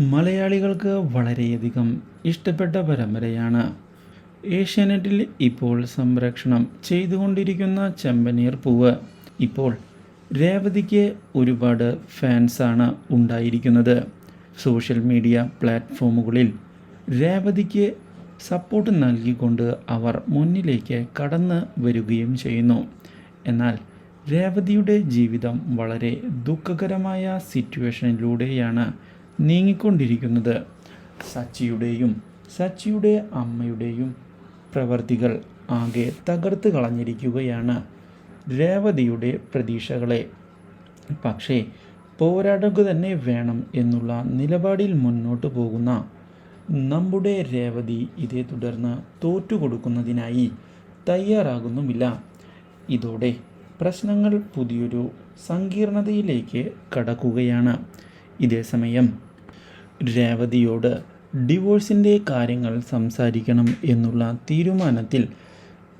മലയാളികൾക്ക് വളരെയധികം ഇഷ്ടപ്പെട്ട പരമ്പരയാണ്. ഏഷ്യാനെറ്റിൽ ഇപ്പോൾ സംരക്ഷണം ചെയ്തുകൊണ്ടിരിക്കുന്ന ചെമ്പനീർ പൂവ്. ഇപ്പോൾ രേവതിക്ക് ഒരുപാട് ഫാൻസാണ് ഉണ്ടായിരിക്കുന്നത്. സോഷ്യൽ മീഡിയ പ്ലാറ്റ്ഫോമുകളിൽ രേവതിക്ക് സപ്പോർട്ട് നൽകിക്കൊണ്ട് അവർ മുന്നിലേക്ക് കടന്ന് വരികയും ചെയ്യുന്നു. എന്നാൽ രേവതിയുടെ ജീവിതം വളരെ ദുഃഖകരമായ സിറ്റുവേഷനിലൂടെയാണ് നീങ്ങിക്കൊണ്ടിരിക്കുന്നത് സച്ചിയുടെയും സച്ചിയുടെ അമ്മയുടെയും പ്രവർത്തികൾ ആകെ തകർത്ത് കളഞ്ഞിരിക്കുകയാണ് രേവതിയുടെ പ്രതീക്ഷകളെ. പക്ഷേ പോരാടുക തന്നെ വേണം എന്നുള്ള നിലപാടിൽ മുന്നോട്ട് പോകുന്ന നമ്മുടെ രേവതി ഇതേ തുടർന്ന് തോറ്റുകൊടുക്കുന്നതിനായി തയ്യാറാകുന്നുമില്ല. ഇതോടെ പ്രശ്നങ്ങൾ പുതിയൊരു സങ്കീർണതയിലേക്ക് കടക്കുകയാണ്. ഇതേസമയം രേവതിയോട് ഡിവോഴ്സിന്റെ കാര്യങ്ങൾ സംസാരിക്കണം എന്നുള്ള തീരുമാനത്തിൽ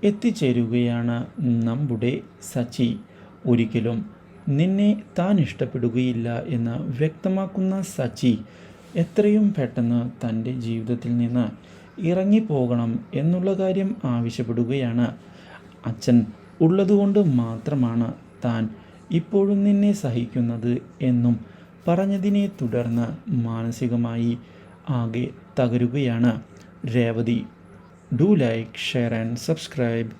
എത്തിച്ചേരുകയാണ് നമ്മുടെ സച്ചി. ഒരിക്കലും നിന്നെ താൻ ഇഷ്ടപ്പെടുകയില്ല എന്ന് വ്യക്തമാക്കുന്ന സച്ചി എത്രയും പെട്ടെന്ന് തന്റെ ജീവിതത്തിൽ നിന്ന് ഇറങ്ങിപ്പോകണം എന്നുള്ള കാര്യം ആവശ്യപ്പെടുകയാണ്. അച്ഛൻ ഉള്ളതുകൊണ്ട് മാത്രമാണ് താൻ ഇപ്പോഴും നിന്നെ സഹിക്കുന്നത് എന്നും പറഞ്ഞതിനെ തുടർന്ന് മാനസികമായി ആകെ തകരുകയാണ് Revathi. Do like share and subscribe.